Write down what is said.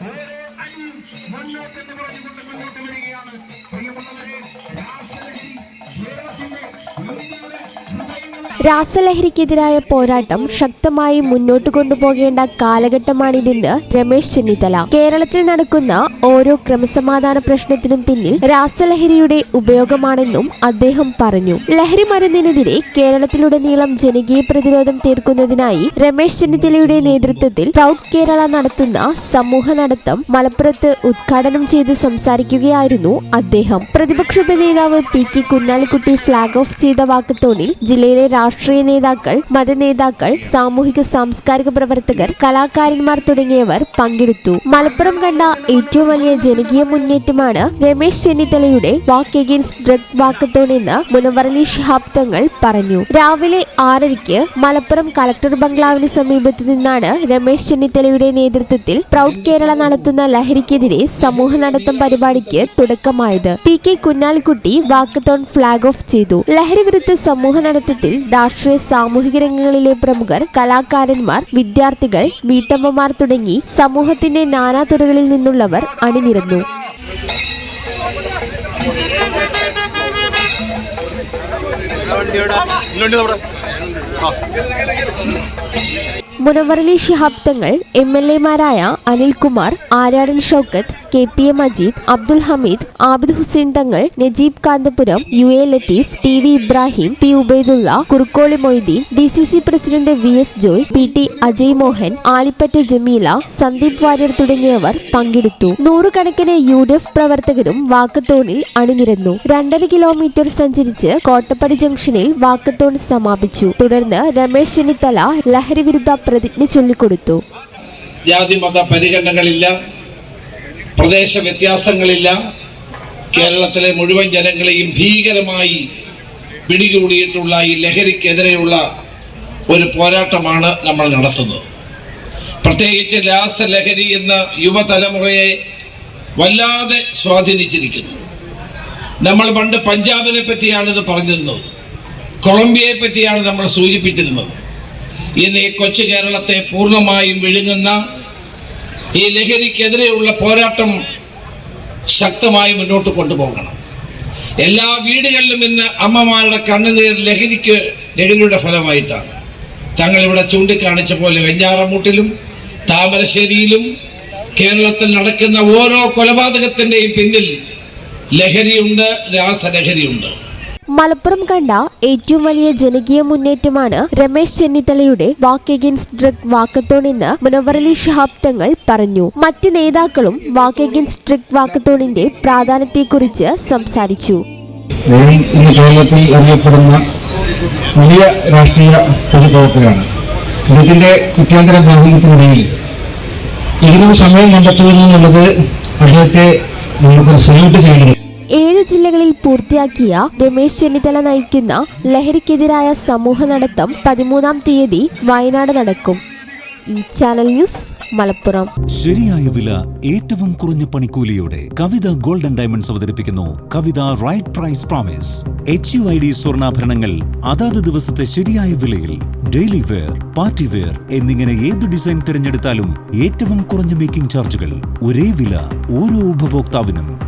ഓരോ അടിയും മുന്നോട്ടെന്ന് പറഞ്ഞുകൊണ്ട് മുന്നോട്ട് വരികയാണ്. പ്രിയമുള്ളവരെ രാസലഹരിക്കെതിരായ പോരാട്ടം ശക്തമായി മുന്നോട്ട് കൊണ്ടുപോകേണ്ട കാലഘട്ടമാണിതെന്ന് രമേശ് ചെന്നിത്തല. കേരളത്തിൽ നടക്കുന്ന ഓരോ ക്രമസമാധാന പ്രശ്നത്തിനും പിന്നിൽ രാസലഹരിയുടെ ഉപയോഗമാണെന്നും അദ്ദേഹം പറഞ്ഞു. ലഹരി മരുന്നിനെതിരെ കേരളത്തിലുടനീളം ജനകീയ പ്രതിരോധം തീർക്കുന്നതിനായി രമേശ് ചെന്നിത്തലയുടെ നേതൃത്വത്തിൽ പ്രൗഡ് കേരള നടത്തുന്ന സമൂഹ നടത്തം മലപ്പുറത്ത് ഉദ്ഘാടനം ചെയ്ത് സംസാരിക്കുകയായിരുന്നു അദ്ദേഹം. പ്രതിപക്ഷ നേതാവ് P K Kunhalikutty flag off ചെയ്ത വാക്കത്തോണിൽ ജില്ലയിലെ രാഷ്ട്രീയ നേതാക്കൾ മതനേതാക്കൾ സാമൂഹിക സാംസ്കാരിക പ്രവർത്തകർ കലാകാരന്മാർ തുടങ്ങിയവർ പങ്കെടുത്തു. മലപ്പുറം കണ്ട ഏറ്റവും വലിയ ജനകീയ മുന്നേറ്റമാണ് രമേശ് ചെന്നിത്തലയുടെ വാക്ക് എഗെയിൻസ്റ്റ് ഡ്രഗ് വാക്കത്തോൺ എന്ന് മുനവറലി ഷിഹാബ് തങ്ങൾ പറഞ്ഞു. രാവിലെ ആറരയ്ക്ക് മലപ്പുറം കലക്ടർ ബംഗ്ലാവിന് സമീപത്തു നിന്നാണ് രമേശ് ചെന്നിത്തലയുടെ നേതൃത്വത്തിൽ പ്രൗഡ് കേരള നടത്തുന്ന ലഹരിക്കെതിരെ സമൂഹ നടത്തം പരിപാടിക്ക് തുടക്കമായത്. P K Kunhalikutty walkathon flag off ചെയ്തു. ലഹരി വിരുദ്ധ സമൂഹ നടത്തത്തിൽ രാഷ്ട്രീയ സാമൂഹിക രംഗങ്ങളിലെ പ്രമുഖർ കലാകാരന്മാർ വിദ്യാർത്ഥികൾ വീട്ടമ്മമാർ തുടങ്ങി സമൂഹത്തിന്റെ നാനാതുറകളിൽ നിന്നുള്ളവർ അണിനിരന്നു. Munavvar Ali Shihab Thangal M L എമാരായ Anilkumar Aryadan Shoukath K P A Majeed Abdul Hameed Abid Hussain Thangal Najeeb Kanthapuram U A Latheef T V Ibrahim P Ubaidulla Kurukkoli Moideen D C C president V S Joy P T Ajay Mohan Alippatta Jameela Sandeep Warrier തുടങ്ങിയവർ പങ്കെടുത്തു. നൂറുകണക്കിന് U D F പ്രവർത്തകരും വാക്കത്തോണിൽ അണിനിരന്നു. രണ്ടര kilometre സഞ്ചരിച്ച് കോട്ടപ്പടി ജംഗ്ഷനിൽ walkathon സമാപിച്ചു. തുടർന്ന് രമേശ് ചെന്നിത്തല ലഹരി വിരുദ്ധ പ്രതിജ്ഞ ചൊല്ലിക്കൊടുത്തു. ജാതി മത പരിഗണനകളില്ല. പ്രദേശ വ്യത്യാസങ്ങളില്ല. കേരളത്തിലെ മുഴുവൻ ജനങ്ങളെയും ഭീകരമായി പിടികൂടിയിട്ടുള്ള ഈ ലഹരിക്കെതിരെയുള്ള ഒരു പോരാട്ടമാണ് നമ്മൾ നടത്തുന്നത്. പ്രത്യേകിച്ച് രാസലഹരി എന്ന യുവതലമുറയെ വല്ലാതെ സ്വാധീനിച്ചിരിക്കുന്നു. നമ്മൾ പണ്ട് പഞ്ചാബിനെ പറ്റിയാണ് ഇത് പറഞ്ഞിരുന്നത്. കൊളംബിയയെ പറ്റിയാണ് നമ്മൾ സൂചിപ്പിച്ചിരുന്നത്. ഇന്ന് ഈ കൊച്ചു കേരളത്തെ പൂർണമായും വിഴുങ്ങുന്ന ഈ ലഹരിക്കെതിരെയുള്ള പോരാട്ടം ശക്തമായി മുന്നോട്ട് കൊണ്ടുപോകണം. എല്ലാ വീടുകളിലും ഇന്ന് അമ്മമാരുടെ കണ്ണുനീർ ലഹരിക്ക് ലഹരിയുടെ ഫലമായിട്ടാണ്. തങ്ങൾ ഇവിടെ ചൂണ്ടിക്കാണിച്ച പോലെ വെഞ്ഞാറമൂട്ടിലും താമരശ്ശേരിയിലും കേരളത്തിൽ നടക്കുന്ന ഓരോ കൊലപാതകത്തിന്റെയും പിന്നിൽ ലഹരിയുണ്ട് രാസലഹരിയുണ്ട്. മലപ്പുറം കണ്ട ഏറ്റവും വലിയ ജനകീയ മുന്നേറ്റമാണ് രമേശ് ചെന്നിത്തലയുടെ വാക്ക് എഗൻസ്റ്റ് ഡ്രഗ് വാക്കത്തോൺ എന്ന് മുനവറലി ഷഹാബ് തങ്ങൾ പറഞ്ഞു. മറ്റ് നേതാക്കളും വാക്ക് എഗൻസ്റ്റ് ഡ്രഗ് വാക്കത്തോണിന്റെ പ്രാധാന്യത്തെക്കുറിച്ച് സംസാരിച്ചു. ഇന്ന് കേരളത്തിൽ അറിയപ്പെടുന്ന വലിയ രാഷ്ട്രീയ പൊതുപ്രവർത്തകരാണ്. ഇതിന്റെ കുറ്റാന്തര ബാഹുല്യത്തിനിടയിൽ ഇതിനും സമയം കണ്ടെത്തുന്നു എന്നുള്ളത് അദ്ദേഹത്തെ നമുക്ക് സല്യൂട്ട് ചെയ്യേണ്ടത് ഏഴ് ജില്ലകളിൽ പൂർത്തിയാക്കിയ രമേശ് ചെന്നിത്തല നയിക്കുന്ന ലഹരിക്കെതിരായ സമൂഹ നടത്തം പതിമൂന്നാം തീയതി വയനാട് നടക്കും. ഈ ചാനൽ ന്യൂസ് മലപ്പുറം. ശരിയായ വില ഏറ്റവും കുറഞ്ഞ പണിക്കൂലിയോടെ കവിത ഗോൾഡൻ ഡയമണ്ട്സ് അവതരിപ്പിക്കുന്നു. Kavitha right price promise H U I D സ്വർണാഭരണങ്ങൾ അതാത് ദിവസത്തെ ശരിയായ വിലയിൽ ഡെയിലി വെയർ പാർട്ടി വെയർ എന്നിങ്ങനെ ഏത് ഡിസൈൻ തിരഞ്ഞെടുത്താലും ഏറ്റവും കുറഞ്ഞ മേക്കിംഗ് ചാർജുകൾ ഒരേ വില ഓരോ ഉപഭോക്താവിനും.